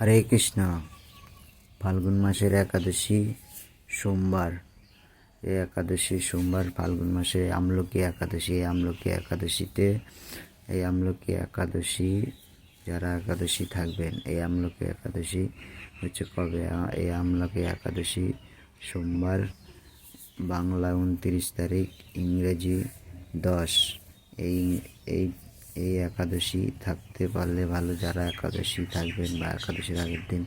হরে কৃষ্ণ। ফাল্গুন মাসের একাদশী সোমবার। এই একাদশী সোমবার, ফাল্গুন মাসে আমলকি একাদশী। এই আমলকি একাদশীতে, এই আমলকি একাদশী, যারা একাদশী থাকবেন, এই আমলকি একাদশী হচ্ছে কবে? এই আমলকি একাদশী সোমবার, বাংলা উনত্রিশ তারিখ, ইংরেজি দশ। এই এই এই একাদশী থাকতে পারলে ভালো, যারা একাদশী থাকবেন বা একাদশীর আগের দিন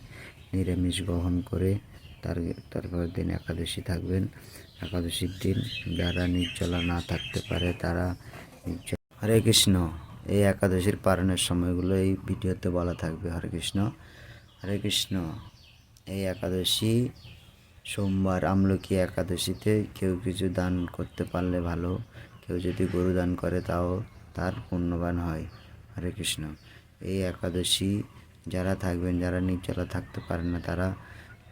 নিরামিষ গ্রহণ করে তার, তারপরের দিন একাদশী থাকবেন। একাদশীর দিন যারা নির্জলা না থাকতে পারে তারা হরে কৃষ্ণ। এই একাদশীর পালনের সময়গুলো এই ভিডিওতে বলা থাকবে। হরে কৃষ্ণ। হরে কৃষ্ণ। এই একাদশী সোমবার আমলকি একাদশীতে কেউ কিছু দান করতে পারলে ভালো। কেউ যদি গরু দান করে তাও তার পুণ্যবান হয়। হরে কৃষ্ণ। এই একাদশী যারা থাকবেন, যারা নির্জলা থাকতে পারেন না, তারা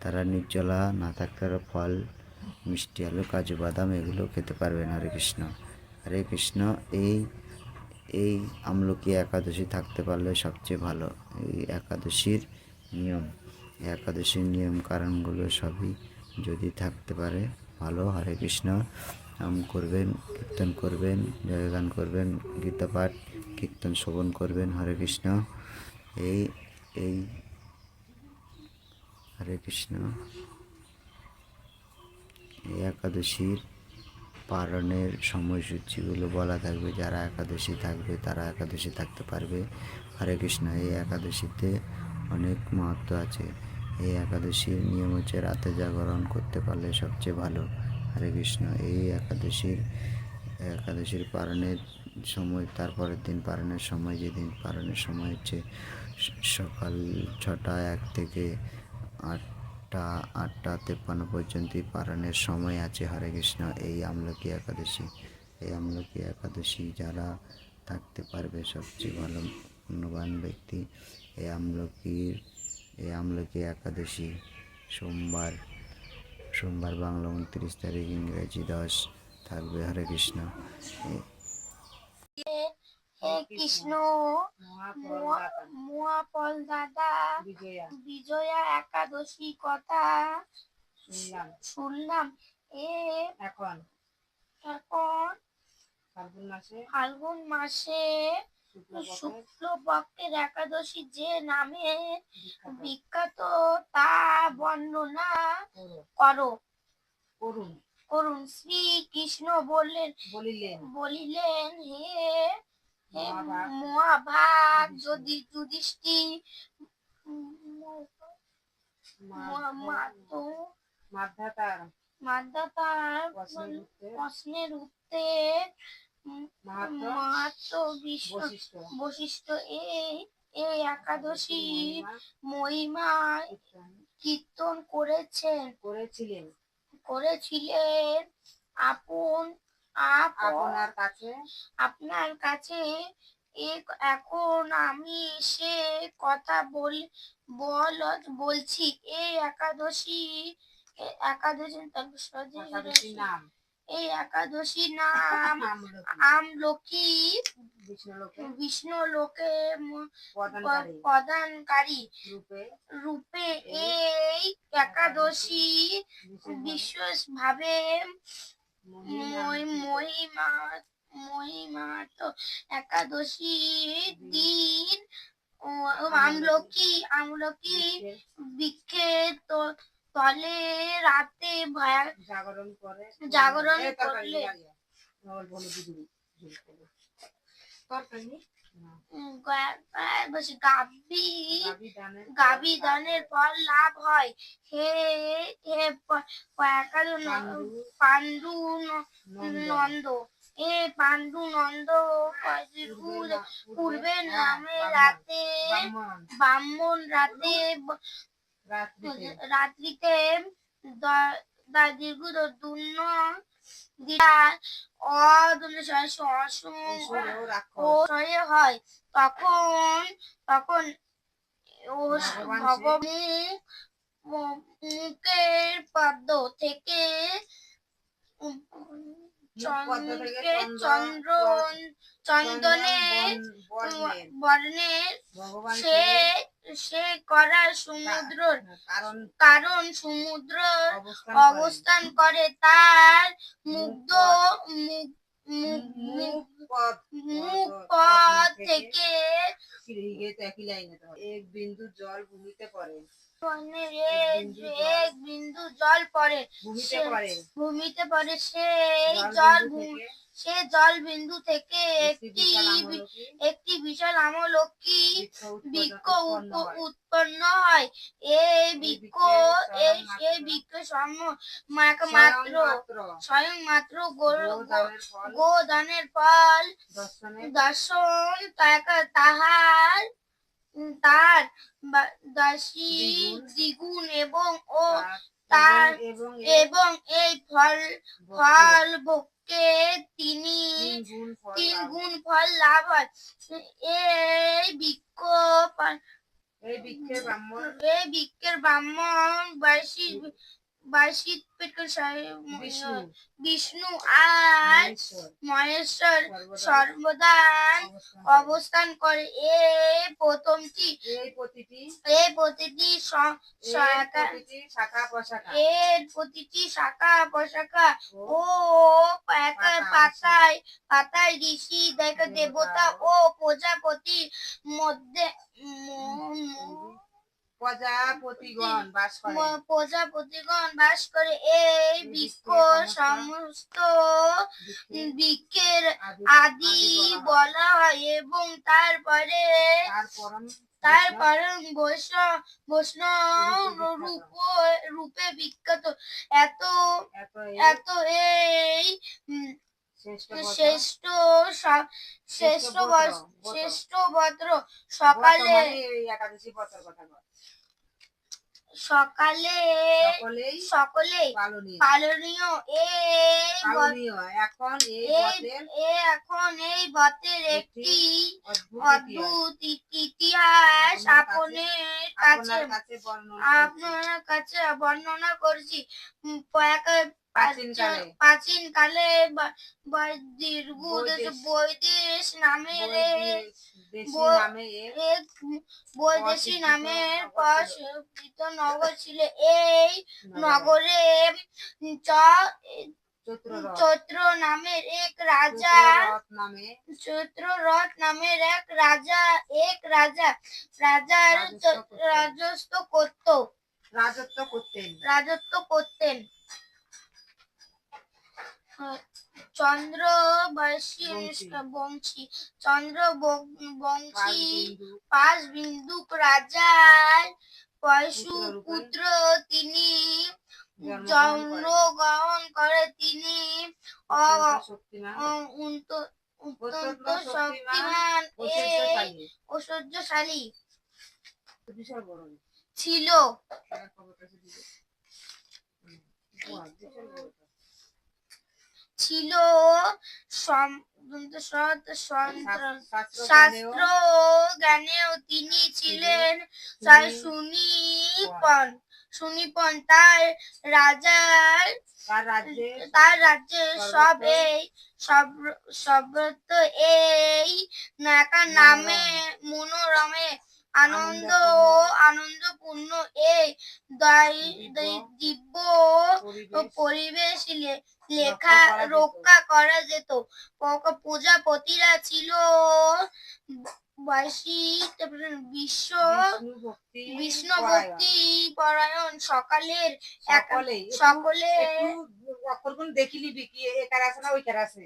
তারা নির্জলা না থাকতে ফল, মিষ্টি আলু, কাজু, বাদাম, এগুলো খেতে পারবেন। হরে কৃষ্ণ। হরে কৃষ্ণ। এই এই আমলকি একাদশী থাকতে পারলে সবচেয়ে ভালো। এই একাদশীর নিয়ম একাদশীর নিয়ম কারণগুলো সবই যদি থাকতে পারে, ভালো। হরে কৃষ্ণ। নাম করবেন, কীর্তন করবেন, জয়গান করবেন গীতা পাঠ কীর্তন শ্রবণ করবেন। হরে কৃষ্ণ। এই এই, হরে কৃষ্ণ। এই একাদশীর পালনের সময়সূচিগুলো বলা থাকবে, যারা একাদশী থাকবে তারা একাদশী থাকতে পারবে। হরে কৃষ্ণ। এই একাদশীতে অনেক মাহাত্ম আছে। এই একাদশীর নিয়ম হচ্ছে রাতে জাগরণ করতে পারলে সবচেয়ে ভালো। হরে কৃষ্ণ। এই একাদশীর একাদশীর পালনের সময়, তারপরের দিন পালনের সময়, যেদিন পালনের সময় হচ্ছে সকাল ছটা এক থেকে আটটা আটটা তেপ্পান্ন পর্যন্ত পালনের সময় আছে হরে কৃষ্ণ। এই আমলকি একাদশী, এই আমলকি একাদশী যারা থাকতে পারবে, সবচেয়ে ভালো পুণ্যবান ব্যক্তি, এই আমলকির, এই আমলকি একাদশী সোমবার সোমবার বাংলা উনত্রিশ তারিখ ইংরেজি দশ থাকবে হরে কৃষ্ণ। কৃষ্ণ মহাপল দাদা বিজয়া বিজয়া একাদশী কথা শুনলাম শুনলাম। এ এখন এখন ফাল্গুন মাসে ফাল্গুন মাসে শুক্লপক্ষের একাদশী যে নামে বিখ্যাত তা বর্ণনা করো। করো করুন। করুন। শ্রী কৃষ্ণ বললেন বলিলেন। বলিলেন হে হে মহাভাগ, যদি যুধিষ্ঠি মাধ্যাতার প্রশ্নের উত্তর মাহাত্ম মাহাত্ম বিশ্ব বৈশিষ্ট্য এই একাদশী মহিমা কীর্তন করেছেন। করেছিলেন। করেছিলেন। আপন আপন আপনার কাছে আপনার কাছে এক- এখন আমি সে কথা বল বল বলছি। এই একাদশী একাদশী নাম। এই একাদশী নাম। আমলকি। বিষ্ণু লোকে প্রদানকারী। রূপে। এই একাদশী বিশেষভাবে বিশেষ ভাবে মহিমা একাদশী দিন। আমলকি। আমলকি বিশ্বের বৃক্ষের তো- তলে রাতে ভয়া জাগরণ করে। জাগরণ করলে। নিয়ে আয়। দিদি ঝোল করো। তরকারি না, উম, গা- গা- বসে গাভী গাভী দানের ফল লাভ হয়। হে হে পাণ্ডু, নন্দ, এ পাণ্ডু নন্দ পূর্বে হ্যাঁ, নামে রাতে ব্রাহ্মণ, রাতে রাত্রিতে। দীর্ঘ দূর্ণ হয়। তখন তখন মুখের পদ্ম থেকে চন্দ্রে চন্দনে বর্ণ- সে সে করা সমুদ্র কারণ সমুদ্র অবস্থান করে। তার মুগ্ধ মুখ পথ থেকে এক বিন্দু জল ভূমিতে পড়ে। এক এক বিন্দু জল পড়ে ভূমিতে সে- পড়ে। সেই জল সে জল বিন্দু থেকে একটি একটি বিশাল আমলকি। বৃক্ষ উৎপন্ন হয়। এই বৃক্ষ এই এই বৃক্ষ সম মাত্র। স্বয়ং মাত্র গোদানের ফল। দর্শন। তাহার তার দাসী দ্বিগুণ। এবং ও তার এবং এই ফল ফল ভোগকে তিনি তিন গুণ ফল লাভ হয় এই বৃক্ষ এই বৃক্ষের ব্রাহ্মণ এই বৃক্ষের ব্রাহ্মণ বাইশি বাইশি বিষ্ণু। বিষ্ণু আর মহেশ্বর। মহেশ্বর সর্বদা সর্বদা অবস্থান করে। এই প্রথমটি। এই প্রতিটি এর প্রতিটি শাখা। প্রশাখা ও পাতায় পাতায় ঋষি দেখ দেবতা ও প্রজাপতির মধ্যে প্রজাপতিগণ বাস করে প্রজাপতিগণ বাস করে এই বৃক্ষ সমস্ত বৃক্ষের আদি- বলা হয়। এবং তারপরে তারপরে বৈষ্ণব বৈষ্ণব রূপে রূপ বিখ্যাত। এত এত এই শ্রেষ্ঠ শ্রেষ্ঠ শ্রেষ্ঠ বদ্র সকালে একাদশী পত্র কথা। সকালে সকলেই পালনীয়। এখন এখন এই বতের একটি অদ্ভুত ইতিহাস। আপনার কাছে- আপনার কাছে বর্ণনা করছি। প্রাচীন কালে। বৈদেশ- নামের বৈদেশী নামের নগর নগর ছিল। এই নগরে। চৈত্র নামের এক রাজা। নামে। চৈত্ররথ নামের এক রাজা এক রাজা। রাজার। রাজত্ব করত রাজত্ব করতেন। রাজত্ব করতেন। চন্দ্র বংশী চন্দ্র বং- বংশী পাঁচ বিন্দুক রাজার পশু পুত্র তিনি জন্মগ্রহণ। জন্মগ্রহণ করে তিনি অত্যন্ত শক্তিমান। ঐশ্বর্যশালী। ছিল। ছিল শাস্ত্র জ্ঞানেও জ্ঞানেও তিনি ছিলেন সুনিপন। সুনিপন তার রাজার তার রাজ্যে সব এই সব এই নাকা নামে মনোরমে আনন্দ আনন্দপূর্ণ এই দিব্য পরিবেশ। লেখা রক্ষা করা যেত। প্রজাপতিরা ছিল বিশ্ব বিষ্ণু ভক্তি পরায়ণ। সকালের সকলে একটু অক্ষরগুলো দেখি নিবি কি একার আছে না ওইকার আছে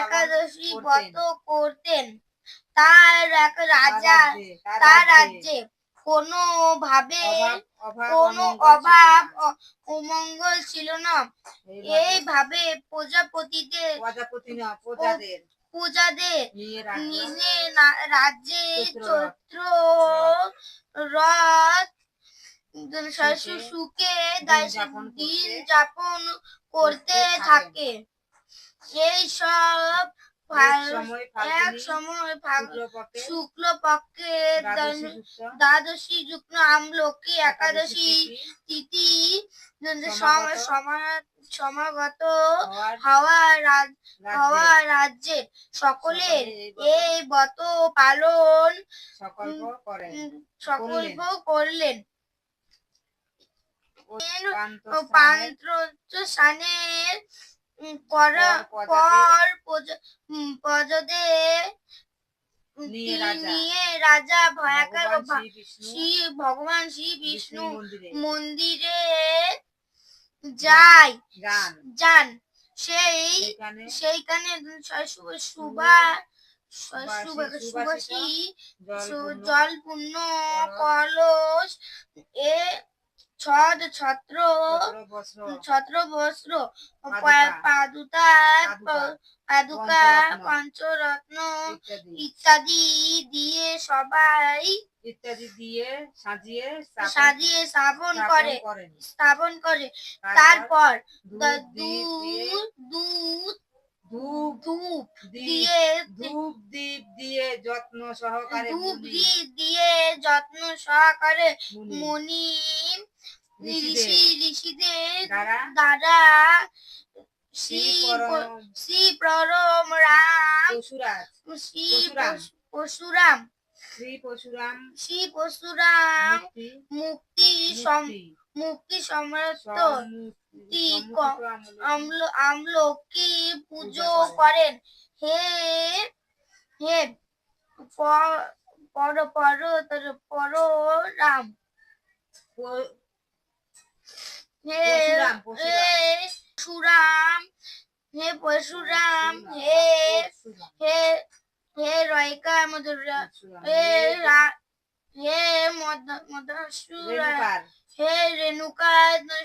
একাদশী ব্রত করতেন। তার এক রাজা তার রাজ্যে কোনো ভাবে কোনো অভাব অমঙ্গল ছিল না। এইভাবে। প্রজাপতিদের প্রজাদের। পূজাদের নিজে রাজ্যে চৈত্র রথ সুখে দিন যাপন করতে- থাকে। এই সব এক সময় শুক্ল পক্ষের দ্বাদশী আমলকি একাদশী তিথি সমাগত হওয়ার হওয়া রাজ হওয়া রাজ্যে। সকলের সকলে এই ব্রত পালন সংকল্প করলেন। পান্ত্র স্নানের করা পর পর প্রজ- উম, প্রজদে নিয়ে রাজা। ভয়াকার শ্রী ভগবান শ্রী বিষ্ণু মন্দিরে। যায়। যান। সেই সেইখানে সুবা সুবাসী- সুবাসী জল জল পূর্ণ কলস এ ছদ ছত্র ছত্র বস্ত্র পাদুকা, পঞ্চরত্ন, ইত্যাদি। দিয়ে সবাই ইত্যাদি দিয়ে সাজিয়ে স্থাপন- সাজিয়ে স্থাপন করে স্থাপন করে। তারপর দুধ ধূপ ধূপ দিয়ে ধূপ দ্বীপ দিয়ে যত্ন সহকারে ধূপ দিয়ে যত্ন সহকারে মুনি ঋষি ঋষিদের দ্বারা শ্রী শ্রী পরম। শ্রী রাম। শ্রী পরশুরাম। পরশু- পরশুরাম। শ্রী পরশুরাম। মুক্তি। মুক্তি সম- মুক্তি মুক্তি সম্রাট আমলকি। পুজো করেন। হে হে পর পর পর রাম হে সুরাম হে পরশুরাম হে হে হে রয়কা মধুর হে হে মধুসূরা হে রেণুকা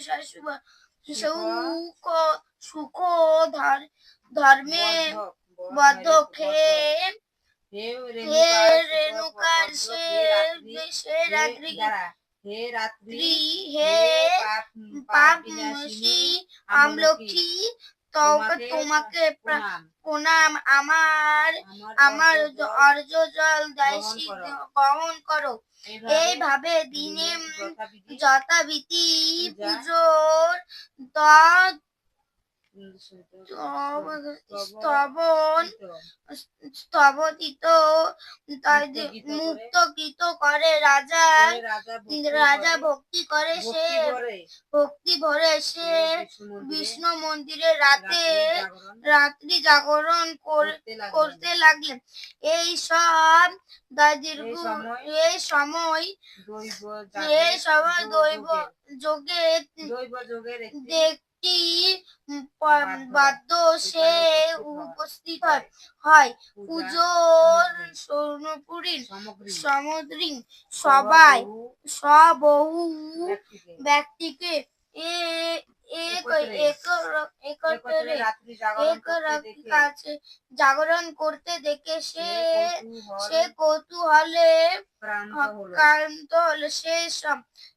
শাশুব সুখ। সুখ ধর ধর্মে বদ্ধ- বদ্ধ বদ্ধ- হে রেণুকার সে রাত্রি, হে রাত্রি হে পাপ আমলক্ষী তোমাকে প্রণাম। আমার আমার অর্জ জল করো। গ্রহণ করো। এইভাবে দিনে যথাবিধি পুজোর ত- স্তবন স্তবতিত মুক্তকৃত করে। রাজা রাজা ভক্তি করে, সে ভক্তি ভরে সে বিষ্ণু মন্দিরে রাতে রাত্রি জাগরণ করতে লাগলেন। এই সব দীর্ঘ এই সময় এই সময় দৈব যোগে যোগের একটি বাদ্য সে উপস্থিত হয়। হয়। পূজা পুজোর স্বর্ণপুরীর সামগ্রী। সবাই সবহু ব্যক্তিকে। এ জাগরণ করতে দেখে। সে সে কৌতূহল। হলো।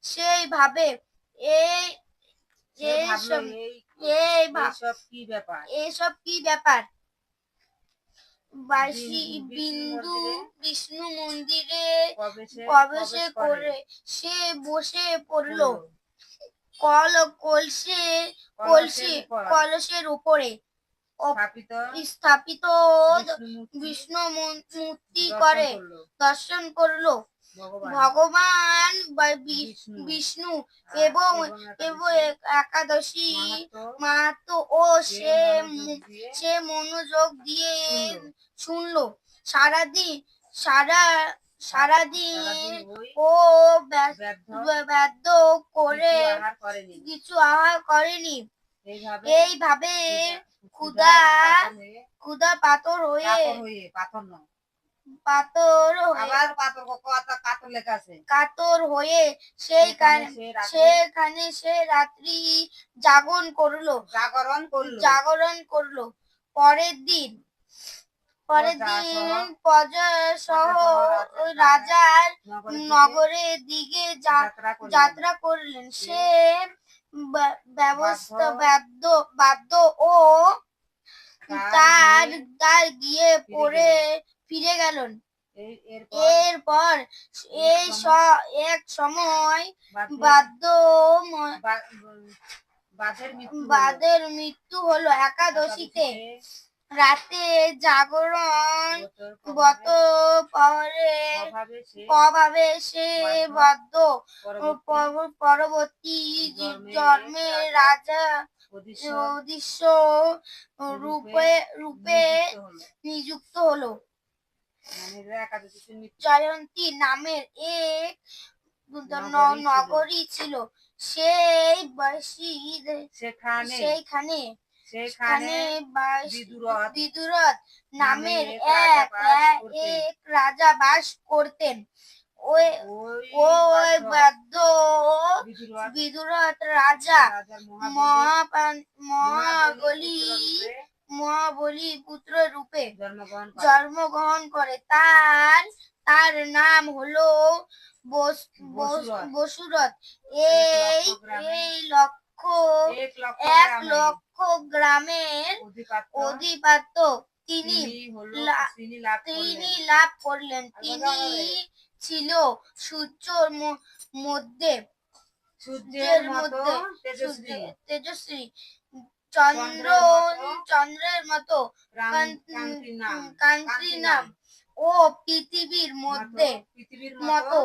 সেই ভাবে সে এই এই কি ব্যাপার? এসব কি ব্যাপার? বাসি বিন্দু- বিষ্ণু মন্দিরে প্রবেশে করে। সে বসে পড়ল। কল কলসে কলসি কলসের উপরে। স্থাপিত বিষ্ণু মূর্তি করে। দর্শন করল। ভগবান। বিষ্ণু। এবং একাদশী। এবং একাদশী মাহাত্ম্য মাহাত্ম ও সে সে মনোযোগ দিয়ে শুনলো। সারাদিন সারা সারাদিন সারাদিন ও ব্যা- ব্যর্থ করে কিছু আহার করেনি। এইভাবে হয়ে- পাথর হয়ে পাথর হয়ে পাথর নয়। পাথর আবার পাথর কত কাতর লেখা আছে? কাতর হয়ে সেই সেখানে সে রাত্রে জাগরণ করল। জাগরণ করল। জাগরণ করল। পরের দিন পরের দিন সহ- রাজার নগরের দিকে যাত্রা করলেন। সে ব্যবস্থা বাধ্য- বাদ্য বাদ্য ও তার তার গিয়ে পড়ে ফিরে গেলেন। এরপর? এই এক সময় বাদ্য। বাদের মৃত্যু হলো। একাদশীতে। রাতে জাগরণ গত প্রভাবে- পরে প্রভাবে সে বাদ্য পরবর্তী পর- জন্মে জন্মে রাজা অদৃশ্য রূপে রূপে নিযুক্ত হলো। জয়ন্তী নামের এক নগরী ছিল। সেই সেখানে সেইখানে সেখানে বিদুরথ নামের এক রাজা এক বাস করতেন। রাজা বাস করতেন ওই ওই বাদ্য বিদুরথ রাজা রাজার মহাবলী পুত্র রূপে জন্মগ্রহণ করে। তার তার নাম হলো বস- বস- বসুরথ। এই এই লক্ষ এক লক্ষ গ্রামের। অধিপাত্য। অধিপাত্য। তিনি তিনি লাভ করলেন। তিনি ছিল সূর্যর মধ্যে। সূর্যের মধ্যে। তেজস্বী। তেজস্বী। চন্দ্র চন্দ্রের মতো কান্তির নাম ও পৃথিবীর মধ্যে মতো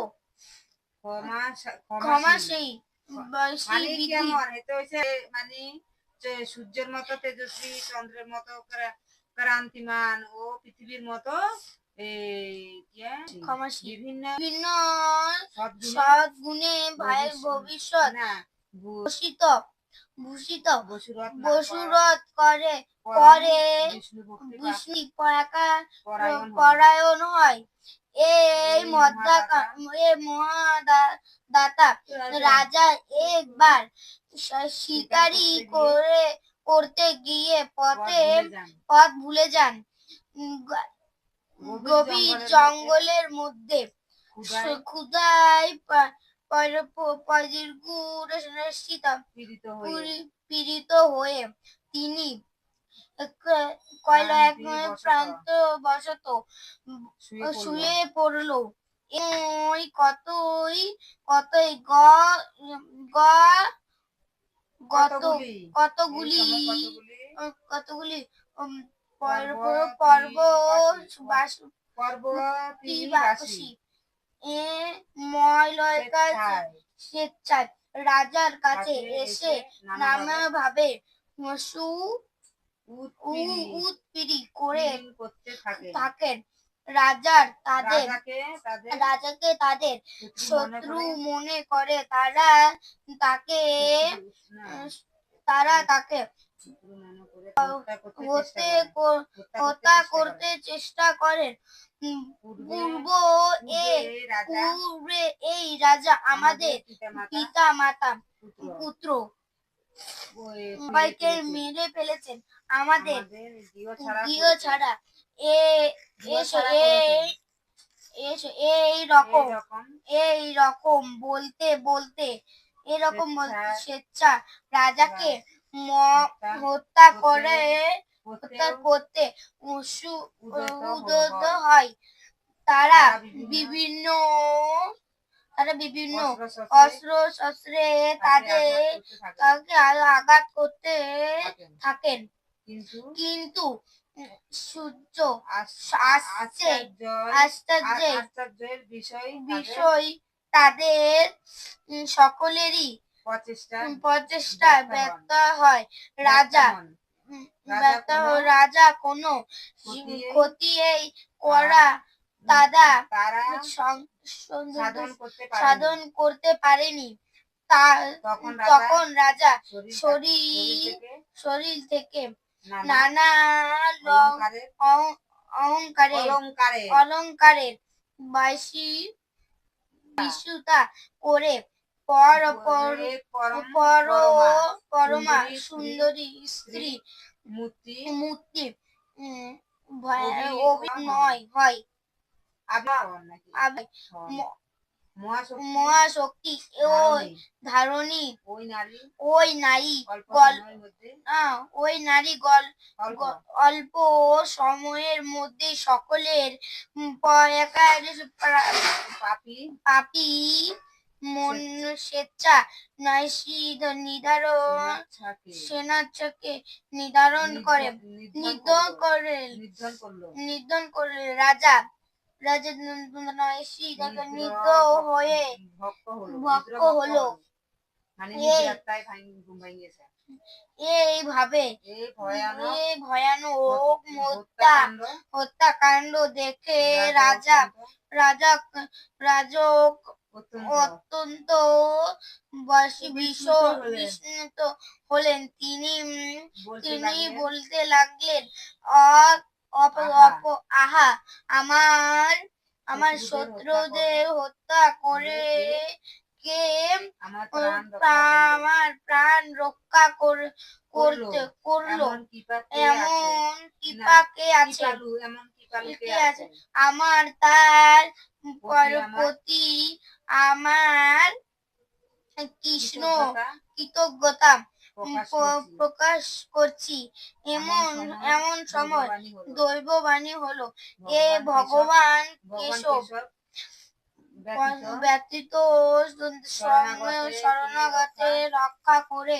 মানে সূর্যের মতো তেজস্বী চন্দ্রের মতো ক্রান্তিমান ও পৃথিবীর মতো। বিভিন্ন বিভিন্ন সদ্গুণে ভাইয়ের ভবিষ্যৎ- ভূ- ভূষিত বসুরত করে করে পরায়ণ হয়। এই মহাদাতা রাজা একবার শিকারি করে করতে গিয়ে পথে পথ ভুলে যান। গভীর জঙ্গলের মধ্যে। ক্ষুদায় পীড়িত হয়ে। তিনি কয়লা এক প্রান্ত বসত। শুয়ে পড়ল। ওই কতই কতই গ গ কত কতগুলি? কতগুলি? পর্ব- পর্বত বাসী। এ ময়লয়কার স্বেচ্ছায়। রাজার কাছে এসে নানা ভাবে সু উৎপীড়ি। করে থাকেন। রাজার তাদের রাজাকে তাদের শত্রু মনে করে। তারা তাকে তারা তাকে হত্যা করতে চেষ্টা করেন। পূর্ব পূর্বে এই রাজা আমাদের পিতা মাতা পুত্র। সবাইকে মেরে ফেলেছেন। আমাদের গৃহ ছাড়া এই রকম এই রকম বলতে বলতে এরকম স্বেচ্ছা- রাজাকে হত্যা করে হত্যা করতে উদ্যত হয়। তারা বিভিন্ন তারা বিভিন্ন অস্ত্র শস্ত্রে তাদের আঘাত করতে তাকে আঘাত করতে থাকেন। কিন্তু সূর্য আস- আসছে আশ্চর্য- আশ্চর্যের বিষয় বিষয় তাদের সকলেরই প্রচেষ্টা উম, প্রচেষ্টা ব্যর্থ হয়। রাজা ব্যর্থ রাজা কোনো ক্ষতি- এই করা দাদা সাধন করতে পারেনি। তখন রাজা শরীর শরীর থেকে নানা অলংকারে অলংকারের বাসি বিশুতা করে পর পর পর পরমা সুন্দরী স্ত্রী মূর্তি মূর্তি অভিনয় হয় মহাশক্তি। ওই ধারণী, ওই নারী। ওই নারী অল্প গল- সময়ের মধ্যে। সকলের পাপি। পাপী মন স্বেচ্ছা নিধারণ নিধারণ করে। নিধন করে। নিধন করে রাজা। রাজা নিধ হয়ে ভক্ত হলো। মানে এইভাবে। এই ভয়ানক হত্যা। হত্যাকাণ্ড। দেখে রাজা রাজা রাজক অত্যন্ত। বিস্মিত হলেন। তিনি তিনি বলতে লাগলেন আহা। আমার আমার শত্রুদের হত্যা করে। কে? আমার প্রাণ রক্ষা করতে করল। এমন কৃপা কে আছে? আছে? আমার তার পরপতি আমার- কৃষ্ণ কৃতজ্ঞতা। প্রকাশ করছি। এমন এমন সময় দৈববাণী হলো। হলো। এ ভগবান কেশব। ব্যতীত ব্যতীত শরণাগতে শরণাগতে রক্ষা করে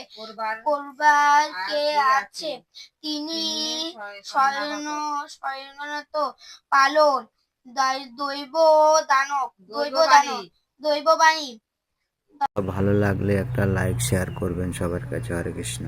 করবার কে আছে? তিনি শরণাগত। স্বয়ংনত পালন দৈব দানব দৈব। দানব দৈববাণী ভালো লাগলে একটা লাইক শেয়ার করবেন সবার কাছে হরে কৃষ্ণ